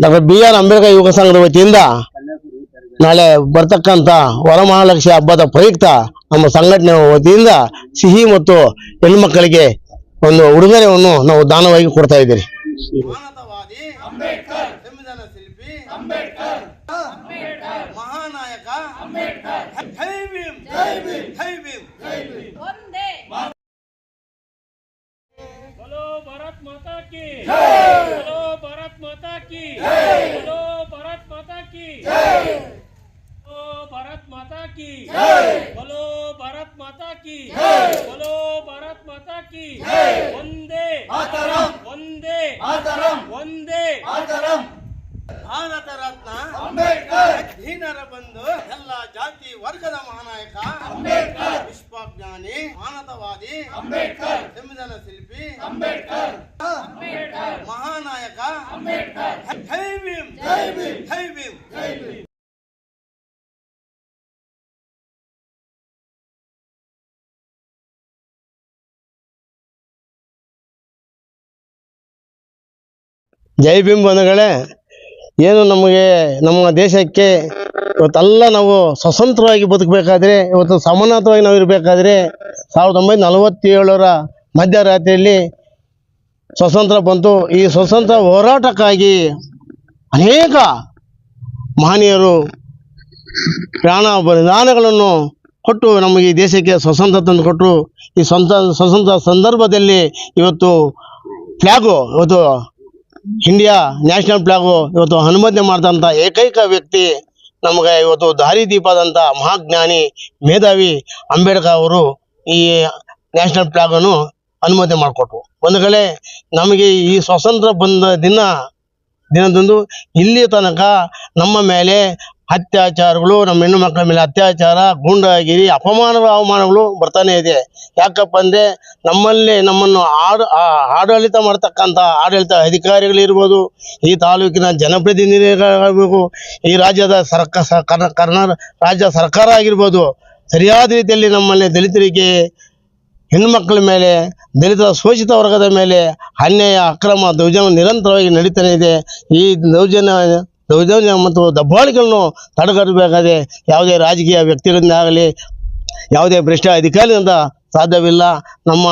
Doctor B R Ambedkar ಯುವಕ ಸಂಘದ ವತಿಯಿಂದ ನಾಳೆ ಬರ್ತಕ್ಕಂತ ವರಮಹಾಲಕ್ಷ್ಮಿ ಹಬ್ಬದ ಪ್ರಯುಕ್ತ ನಮ್ಮ ಸಂಘಟನೆ ವತಿಯಿಂದ ಸಿಹಿ ಮತ್ತು ಹೆಣ್ಮಕ್ಕಳಿಗೆ ಒಂದು ಉಡುಗೊರೆಯನ್ನು ನಾವು ದಾನವಾಗಿ ಕೊಡ್ತಾ ಇದ್ದೀರಿ. ಮಾನವತಾವಾದಿ ಅಂಬೇಡ್ಕರ್ ಸಂವಿಧಾನ ಶಿಲ್ಪಿ ಅಂಬೇಡ್ಕರ್ ಮಹಾನಾಯಕ ಅಂಬೇಡ್ಕರ್ ಜೈ ಭೀಮ್. भारत माता की बोलो भारत माता की बोलो भारत माता की बोलो भारत माता की बोलो भारत माता की वंदे वंदे वंदे ಭಾರತ ರತ್ನ ಅಂಬೇಡ್ಕರ್ ದೀನರ ಬಂಧು ಎಲ್ಲ ಜಾತಿ ವರ್ಗದ ಮಹಾನಾಯಕ ಅಂಬೇಡ್ಕರ್ ವಿಶ್ವಜ್ಞಾನಿ ಮಾನವತಾವಾದಿ ಅಂಬೇಡ್ಕರ್ ಸಂವಿಧಾನ ಶಿಲ್ಪಿ ಅಂಬೇಡ್ಕರ್ ಜೈ ಭೀಮ್ ಬಂಧುಗಳೇ, ಏನು ನಮಗೆ, ನಮ್ಮ ದೇಶಕ್ಕೆ ಇವತ್ತೆಲ್ಲ ನಾವು ಸ್ವತಂತ್ರವಾಗಿ ಬದುಕಬೇಕಾದ್ರೆ, ಇವತ್ತು ಸಮಾನತವಾಗಿ ನಾವು ಇರಬೇಕಾದ್ರೆ ಸಾವಿರದ ಒಂಬೈನೂರ ನಲವತ್ತೇಳರ ಮಧ್ಯರಾತ್ರಿಯಲ್ಲಿ ಸ್ವತಂತ್ರ ಬಂತು. ಈ ಸ್ವತಂತ್ರ ಹೋರಾಟಕ್ಕಾಗಿ ಅನೇಕ ಮಹನೀಯರು ಪ್ರಾಣ ಬಲಿದಾನಗಳನ್ನು ಕೊಟ್ಟು ನಮಗೆ ಈ ದೇಶಕ್ಕೆ ಸ್ವತಂತ್ರ ತಂದು ಕೊಟ್ಟರು ಈ ಸ್ವಂತ ಸ್ವತಂತ್ರ ಸಂದರ್ಭದಲ್ಲಿ ಇವತ್ತು ಫ್ಲ್ಯಾಗು ಇವತ್ತು ಇಂಡಿಯಾ ನ್ಯಾಷನಲ್ ಫ್ಲಾಗು ಇವತ್ತು ಅನುಮೋದನೆ ಮಾಡಿದಂಥ ಏಕೈಕ ವ್ಯಕ್ತಿ ನಮಗೆ ಇವತ್ತು ದಾರಿದೀಪದಂಥ ಮಹಾಜ್ಞಾನಿ ಮೇಧಾವಿ ಅಂಬೇಡ್ಕರ್ ಅವರು ಈ ನ್ಯಾಷನಲ್ ಫ್ಲಾಗನ್ನು ಅನುಮೋದನೆ ಮಾಡಿಕೊಟ್ರು. ಒಂದು ಕಡೆ ನಮಗೆ ಈ ಸ್ವಾತಂತ್ರ್ಯ ಬಂದ ದಿನ ದಿನದಂದು ಇಲ್ಲಿ ತನಕ ನಮ್ಮ ಮೇಲೆ ಅತ್ಯಾಚಾರಗಳು, ನಮ್ಮ ಹೆಣ್ಣು ಮಕ್ಕಳ ಮೇಲೆ ಅತ್ಯಾಚಾರ, ಗೂಂಡಾಗಿರಿ ಅಪಮಾನಗಳು ಅವಮಾನಗಳು ಬರ್ತಾನೆ ಇದೆ. ಯಾಕಪ್ಪ ಅಂದರೆ ನಮ್ಮಲ್ಲಿ ನಮ್ಮನ್ನು ಆಡ ಆಡಳಿತ ಮಾಡ್ತಕ್ಕಂಥ ಆಡಳಿತ ಅಧಿಕಾರಿಗಳಿರ್ಬೋದು ಈ ತಾಲೂಕಿನ ಜನಪ್ರತಿನಿಧಿಗಳಾಗಬೇಕು, ಈ ರಾಜ್ಯದ ಸರ್ಕ ಕರ್ನ- ರಾಜ್ಯ ಸರ್ಕಾರ ಆಗಿರ್ಬೋದು, ಸರಿಯಾದ ರೀತಿಯಲ್ಲಿ ನಮ್ಮಲ್ಲಿ ದಲಿತರಿಗೆ ಹೆಣ್ಣುಮಕ್ಕಳ ಮೇಲೆ ದಲಿತ ಶೋಷಿತ ವರ್ಗದ ಮೇಲೆ ಅನ್ಯಾಯ, ಅಕ್ರಮ, ದೌರ್ಜನ್ಯ ನಿರಂತರವಾಗಿ ನಡೀತಾನೆ ಇದೆ. ಈ ದೌರ್ಜನ್ಯ ದೌರ್ಜನ್ಯ ಮತ್ತು ದಬ್ಬಾಳಿಗಳನ್ನು ತಡೆಗಟ್ಟಬೇಕಾದ್ರೆ ಯಾವುದೇ ರಾಜಕೀಯ ವ್ಯಕ್ತಿಗಳಿಂದ ಆಗಲಿ, ಯಾವುದೇ ಭ್ರಷ್ಟ ಅಧಿಕಾರಿಯಿಂದ ಸಾಧ್ಯವಿಲ್ಲ. ನಮ್ಮ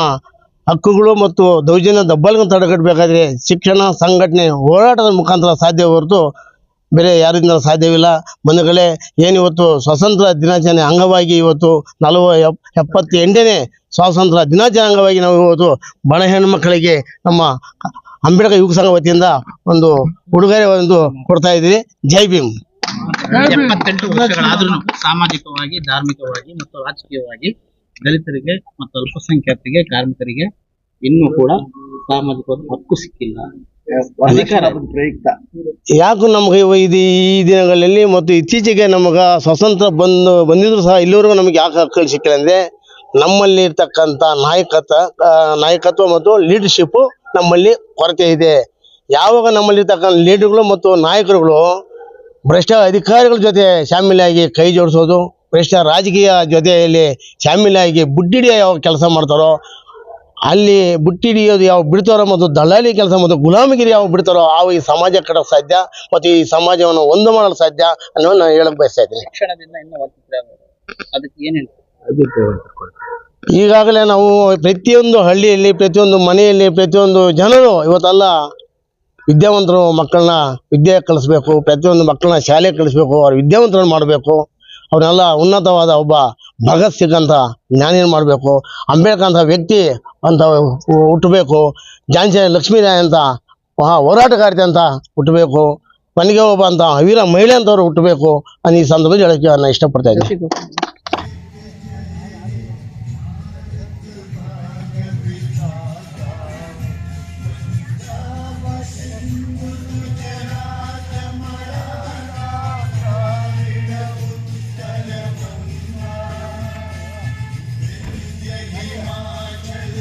ಹಕ್ಕುಗಳು ಮತ್ತು ದೌರ್ಜನ್ಯ ದಬ್ಬಾಳಿಗಳನ್ನು ತಡೆಗಟ್ಟಬೇಕಾದ್ರೆ ಶಿಕ್ಷಣ, ಸಂಘಟನೆ, ಹೋರಾಟದ ಮುಖಾಂತರ ಸಾಧ್ಯ ಹೊರತು ಬೇರೆ ಯಾರಿಂದ ಸಾಧ್ಯವಿಲ್ಲ. ಬಂಧುಗಳೇ ಏನಿವತ್ತು ಸ್ವಾತಂತ್ರ್ಯ ದಿನಾಚರಣೆ ಅಂಗವಾಗಿ ಇವತ್ತು ನಲವ ಎಪ್, ಎಪ್ಪತ್ತೆಂಟನೇ ಸ್ವಾತಂತ್ರ್ಯ ದಿನಾಚರಣೆ ಅಂಗವಾಗಿ ನಾವು ಇವತ್ತು ಬಡ ಹೆಣ್ಮಕ್ಕಳಿಗೆ ನಮ್ಮ ಅಂಬೇಡ್ಕರ್ ಯುವಕ ಸಂಘ ವತಿಯಿಂದ ಒಂದು ಉಡುಗೊರೆ ಒಂದು ಕೊಡ್ತಾ ಇದ್ದೀವಿ. ಜೈ ಭೀಮ್. ಎಪ್ಪತ್ತೆಂಟು ವರ್ಷಗಳಾದ್ರೂ ಸಾಮಾಜಿಕವಾಗಿ ಧಾರ್ಮಿಕವಾಗಿ ಮತ್ತು ರಾಜಕೀಯವಾಗಿ ದಲಿತರಿಗೆ ಮತ್ತು ಅಲ್ಪಸಂಖ್ಯಾತರಿಗೆ ಕಾರ್ಮಿಕರಿಗೆ ಇನ್ನೂ ಕೂಡ ಸಾಮಾಜಿಕ ಹಕ್ಕು ಸಿಕ್ಕಿಲ್ಲ. ಅಧಿಕಾರ ಯಾಕೆ ನಮಗೆ ಇದು ಈ ದಿನಗಳಲ್ಲಿ ಮತ್ತು ಇತ್ತೀಚೆಗೆ ನಮಗ ಸ್ವಾತಂತ್ರ್ಯ ಬಂದು ಬಂದಿದ್ರು ಸಹ ಇಲ್ಲಿವರೆಗೂ ನಮಗೆ ಯಾಕೆ ಹಕ್ಕುಗಳು ಸಿಕ್ಕಿಲ್ಲ ಅಂದ್ರೆ ನಮ್ಮಲ್ಲಿ ಇರ್ತಕ್ಕಂಥ ನಾಯಕತ್ವ ನಾಯಕತ್ವ ಮತ್ತು ಲೀಡರ್ಶಿಪ್ಪು ನಮ್ಮಲ್ಲಿ ಕೊರತೆ ಇದೆ. ಯಾವಾಗ ನಮ್ಮಲ್ಲಿ ಇರ್ತಕ್ಕಂಥ ಲೀಡರ್ಗಳು ಮತ್ತು ನಾಯಕರುಗಳು ಭ್ರಷ್ಟ ಅಧಿಕಾರಿಗಳ ಜೊತೆ ಶಾಮೀಲಾಗಿ ಕೈ ಜೋಡಿಸೋದು ಭ್ರಷ್ಟ ರಾಜಕೀಯ ಜೊತೆಯಲ್ಲಿ ಶಾಮೀಲಾಗಿ ಬುಡ್ಡಿಡಿಯ ಯಾವ ಕೆಲಸ ಮಾಡ್ತಾರೋ ಅಲ್ಲಿ ಬುಟ್ಟಿಡಿಯೋದು ಯಾವ ಬಿಡ್ತಾರೋ ಮತ್ತು ದಲ್ಲಾಳಿ ಕೆಲಸ ಮತ್ತು ಗುಲಾಮಗಿರಿ ಯಾವ ಬಿಡ್ತಾರೋ ಆ ಈ ಸಮಾಜ ಕಟ್ಟಕ್ಕೆ ಸಾಧ್ಯ ಮತ್ತು ಈ ಸಮಾಜವನ್ನು ಒಂದು ಮಾಡಲು ಸಾಧ್ಯ ಅನ್ನೋದು ನಾನು ಹೇಳಕ್ ಬಯಸ್ತಾ ಇದ್ದೀನಿ. ಅದಕ್ಕೆ ಏನ್ ಈಗಾಗಲೇ ನಾವು ಪ್ರತಿಯೊಂದು ಹಳ್ಳಿಯಲ್ಲಿ, ಪ್ರತಿಯೊಂದು ಮನೆಯಲ್ಲಿ, ಪ್ರತಿಯೊಂದು ಜನರು ಇವತ್ತೆಲ್ಲ ವಿದ್ಯಾವಂತರು ಮಕ್ಕಳನ್ನ ವಿದ್ಯೆ ಕಲಿಸ್ಬೇಕು, ಪ್ರತಿಯೊಂದು ಮಕ್ಕಳನ್ನ ಶಾಲೆ ಕಲಿಸ್ಬೇಕು, ಅವ್ರ ವಿದ್ಯಾವಂತರನ್ನು ಮಾಡಬೇಕು. ಅವನ್ನೆಲ್ಲ ಉನ್ನತವಾದ ಒಬ್ಬ ಭಗತ್ ಸಿಂಗ್ ಅಂತ ಜ್ಞಾನಿನ ಮಾಡಬೇಕು. ಅಂಬೇಡ್ಕರ್ ಅಂತ ವ್ಯಕ್ತಿ ಅಂತ ಹುಟ್ಟಬೇಕು. ಝಾನ್ಸಿ ಲಕ್ಷ್ಮೀರಾಯ್ ಅಂತ ಮಹಾ ಅಂತ ಹುಟ್ಟಬೇಕು. ಮನೆಗೆ ಒಬ್ಬ ಅಂತ ವೀರ ಮಹಿಳೆ ಅಂತವ್ರು ಹುಟ್ಟಬೇಕು ಅನ್ನ ಈ ಸಂದರ್ಭದಲ್ಲಿ ಹೇಳೋಕ್ಕೆ ನಾನು ಇಷ್ಟಪಡ್ತಾ ಇದ್ದೀನಿ.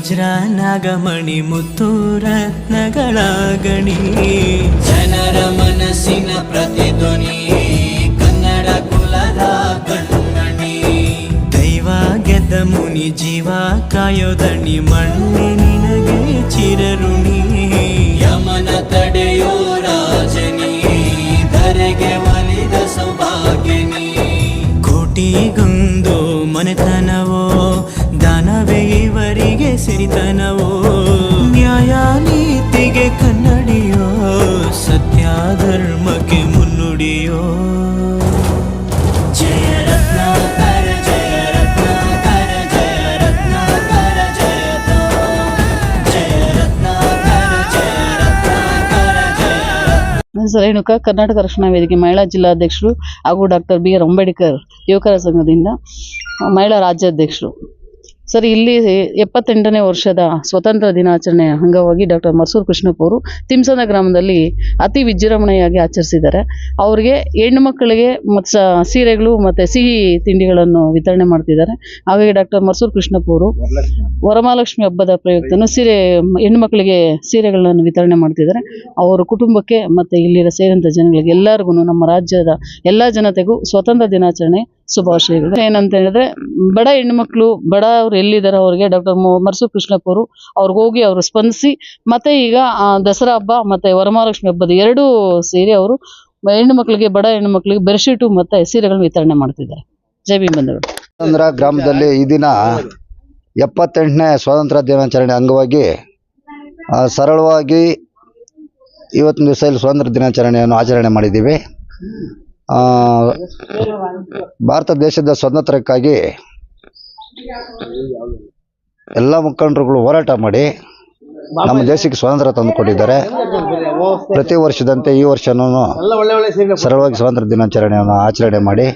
ವಜ್ರ ನಾಗಮಣಿ ಮುತ್ತು ರತ್ನಗಳ ಗಣಿ ಜನರ ಮನಸ್ಸಿನ ಪ್ರತಿಧ್ವನಿ ಕನ್ನಡ ಕುಲದ ಕಣ್ಮಣಿ ದೈವ ಗೆದ್ದ ಮುನಿ ಜೀವ ಕಾಯೋದಣಿ, ಮಣ್ಣೆ ನಿನಗೆ ಚಿರಋಣಿ. ಯಮನ ತಡೆಯೋ ರಾಜನಿ, ಧರೆಗೆ ಒಲಿದ ಸೌಭಾಗ್ಯನಿ. ಕೋಟಿಗೊಂದು ಮನೆತನವೋ, ದಾನವೇ ಸಿರಿತನವೋ? ನ್ಯಾಯ ನೀತಿಗೆ ಕನ್ನಡಿಯೋ? ಸತ್ಯ ಧರ್ಮಕ್ಕೆ ಮುನ್ನುಡಿಯೋ? ರೇಣುಕಾ ಕರ್ನಾಟಕ ರಕ್ಷಣಾ ವೇದಿಕೆ ಮಹಿಳಾ ಜಿಲ್ಲಾಧ್ಯಕ್ಷರು ಹಾಗೂ ಡಾಕ್ಟರ್ ಬಿ ಆರ್ ಅಂಬೇಡ್ಕರ್ ಯುವಕರ ಸಂಘದಿಂದ ಮಹಿಳಾ ರಾಜ್ಯಾಧ್ಯಕ್ಷರು. ಸರ್, ಇಲ್ಲಿ ಎಪ್ಪತ್ತೆಂಟನೇ ವರ್ಷದ ಸ್ವತಂತ್ರ ದಿನಾಚರಣೆ ಅಂಗವಾಗಿ ಡಾಕ್ಟರ್ ಮರ್ಸೂರು ಕೃಷ್ಣಪ್ಪ ಅವರು ತಿಮ್ಸನ ಗ್ರಾಮದಲ್ಲಿ ಅತಿ ವಿಜೃಂಭಣೆಯಾಗಿ ಆಚರಿಸಿದ್ದಾರೆ. ಅವರಿಗೆ ಹೆಣ್ಣು ಮಕ್ಕಳಿಗೆ ಮತ್ತು ಸೀರೆಗಳು ಮತ್ತು ಸಿಹಿ ತಿಂಡಿಗಳನ್ನು ವಿತರಣೆ ಮಾಡ್ತಿದ್ದಾರೆ. ಹಾಗಾಗಿ ಡಾಕ್ಟರ್ ಮರ್ಸೂರು ಕೃಷ್ಣಪ್ಪ ಅವರು ವರಮಹಾಲಕ್ಷ್ಮಿ ಹಬ್ಬದ ಪ್ರಯುಕ್ತನು ಸೀರೆ, ಹೆಣ್ಣು ಮಕ್ಕಳಿಗೆ ಸೀರೆಗಳನ್ನು ವಿತರಣೆ ಮಾಡ್ತಿದ್ದಾರೆ. ಅವರ ಕುಟುಂಬಕ್ಕೆ ಮತ್ತು ಇಲ್ಲಿರೋ ಸೇರಿದಂಥ ಜನಗಳಿಗೆ ಎಲ್ಲರಿಗೂ ನಮ್ಮ ರಾಜ್ಯದ ಎಲ್ಲ ಜನತೆಗೂ ಸ್ವತಂತ್ರ ದಿನಾಚರಣೆ ಶುಭಾಶಯಗಳು ಏನಂತ ಹೇಳಿದ್ರೆ, ಬಡ ಹೆಣ್ಮಕ್ಳು ಬಡ ಅವ್ರು ಎಲ್ಲಿದ್ದಾರೆ ಅವ್ರಿಗೆ ಡಾಕ್ಟರ್ ಮರ್ಸು ಕೃಷ್ಣಪ್ಪ ಅವರು ಅವ್ರಿಗೆ ಹೋಗಿ ಅವರು ಸ್ಪಂದಿಸಿ, ಮತ್ತೆ ಈಗ ದಸರಾ ಹಬ್ಬ ಮತ್ತೆ ವರಮಹಾಲಕ್ಷ್ಮಿ ಹಬ್ಬದ ಎರಡು ಸೇರಿ ಅವರು ಹೆಣ್ಣು ಮಕ್ಕಳಿಗೆ ಬಡ ಹೆಣ್ಣು ಮಕ್ಕಳಿಗೆ ಬೆಡ್ಶೀಟು ಮತ್ತೆ ಸೀರೆಗಳನ್ನು ವಿತರಣೆ ಮಾಡ್ತಿದ್ದಾರೆ. ಜೈ ಭೀಮ್ ಬಂಧುಗಳು. ಗ್ರಾಮದಲ್ಲಿ ಈ ದಿನ ಎಪ್ಪತ್ತೆಂಟನೇ ಸ್ವಾತಂತ್ರ್ಯ ದಿನಾಚರಣೆ ಅಂಗವಾಗಿ ಸರಳವಾಗಿ ಇವತ್ತಿನ ದಿವಸ ಸ್ವಾತಂತ್ರ್ಯ ದಿನಾಚರಣೆಯನ್ನು ಆಚರಣೆ ಮಾಡಿದ್ದೀವಿ. ಭಾರತ ದೇಶದ ಸ್ವಾತಂತ್ರ್ಯಕ್ಕಾಗಿ ಎಲ್ಲ ಮುಖಂಡರುಗಳು ಹೋರಾಟ ಮಾಡಿ ನಮ್ಮ ದೇಶಕ್ಕೆ ಸ್ವಾತಂತ್ರ್ಯ ತಂದುಕೊಟ್ಟಿದ್ದಾರೆ. ಪ್ರತಿ ವರ್ಷದಂತೆ ಈ ವರ್ಷನೂ ಸರಳವಾಗಿ ಸ್ವಾತಂತ್ರ್ಯ ದಿನಾಚರಣೆಯನ್ನು ಆಚರಣೆ ಮಾಡಿ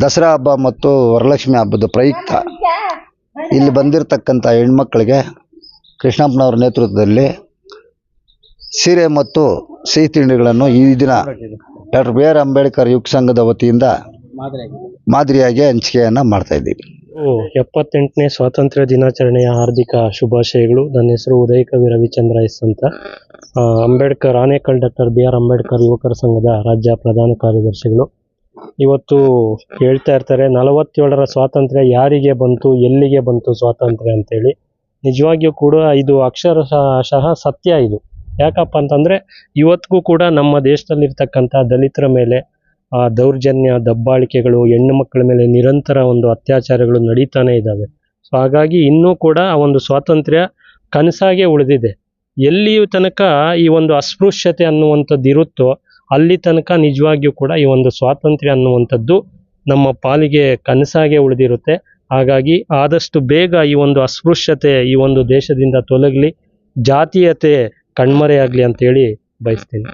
ದಸರಾ ಹಬ್ಬ ಮತ್ತು ವರಲಕ್ಷ್ಮಿ ಹಬ್ಬದ ಪ್ರಯುಕ್ತ ಇಲ್ಲಿ ಬಂದಿರತಕ್ಕಂಥ ಹೆಣ್ಮಕ್ಳಿಗೆ ಕೃಷ್ಣಪ್ಪನವರ ನೇತೃತ್ವದಲ್ಲಿ ಸೀರೆ ಮತ್ತು ಸಿಹಿ ತಿಂಡಿಗಳನ್ನು ಈ ದಿನ ಡಾಕ್ಟರ್ ಬಿ ಆರ್ ಅಂಬೇಡ್ಕರ್ ಯುವ ಸಂಘದ ವತಿಯಿಂದ ಮಾದರಿಯಾಗಿ ಹಂಚಿಕೆಯನ್ನು ಮಾಡ್ತಾ ಇದ್ದೀವಿ. ಎಪ್ಪತ್ತೆಂಟನೇ ಸ್ವಾತಂತ್ರ್ಯ ದಿನಾಚರಣೆಯ ಹಾರ್ದಿಕ ಶುಭಾಶಯಗಳು. ನನ್ನ ಹೆಸರು ಉದಯ ಕವಿ ರವಿಚಂದ್ರ ಎಸ್ ಅಂತ. Ambedkar Anekal doctor B R Ambedkar ಯುವಕರ ಸಂಘದ ರಾಜ್ಯ ಪ್ರಧಾನ ಕಾರ್ಯದರ್ಶಿಗಳು. ಇವತ್ತು ಹೇಳ್ತಾ ಇರ್ತಾರೆ, ನಲವತ್ತೇಳರ ಸ್ವಾತಂತ್ರ್ಯ ಯಾರಿಗೆ ಬಂತು, ಎಲ್ಲಿಗೆ ಬಂತು ಸ್ವಾತಂತ್ರ್ಯ ಅಂತೇಳಿ. ನಿಜವಾಗಿಯೂ ಕೂಡ ಇದು ಅಕ್ಷರಶಃ ಸತ್ಯ ಇದು. ಯಾಕಪ್ಪ ಅಂತಂದರೆ ಇವತ್ತಿಗೂ ಕೂಡ ನಮ್ಮ ದೇಶದಲ್ಲಿರ್ತಕ್ಕಂಥ ದಲಿತರ ಮೇಲೆ, ಆ, ದೌರ್ಜನ್ಯ, ದಬ್ಬಾಳಿಕೆಗಳು, ಹೆಣ್ಣು ಮಕ್ಕಳ ಮೇಲೆ ನಿರಂತರ ಒಂದು ಅತ್ಯಾಚಾರಗಳು ನಡೀತಾನೆ ಇದ್ದಾವೆ ಸೊ ಹಾಗಾಗಿ ಇನ್ನೂ ಕೂಡ ಆ ಒಂದು ಸ್ವಾತಂತ್ರ್ಯ ಕನಸಾಗೆ ಉಳಿದಿದೆ. ಎಲ್ಲಿಯೂ ತನಕ ಈ ಒಂದು ಅಸ್ಪೃಶ್ಯತೆ ಅನ್ನುವಂಥದ್ದು ಇರುತ್ತೋ, ಅಲ್ಲಿ ತನಕ ನಿಜವಾಗಿಯೂ ಕೂಡ ಈ ಒಂದು ಸ್ವಾತಂತ್ರ್ಯ ಅನ್ನುವಂಥದ್ದು ನಮ್ಮ ಪಾಲಿಗೆ ಕನಸಾಗೆ ಉಳಿದಿರುತ್ತೆ. ಹಾಗಾಗಿ ಆದಷ್ಟು ಬೇಗ ಈ ಒಂದು ಅಸ್ಪೃಶ್ಯತೆ ಈ ಒಂದು ದೇಶದಿಂದ ತೊಲಗಲಿ. ಜಾತೀಯತೆ ಕಣ್ಮರೆಯಾಗಲಿ ಅಂತೇಳಿ ಬಯಸ್ತೀನಿ.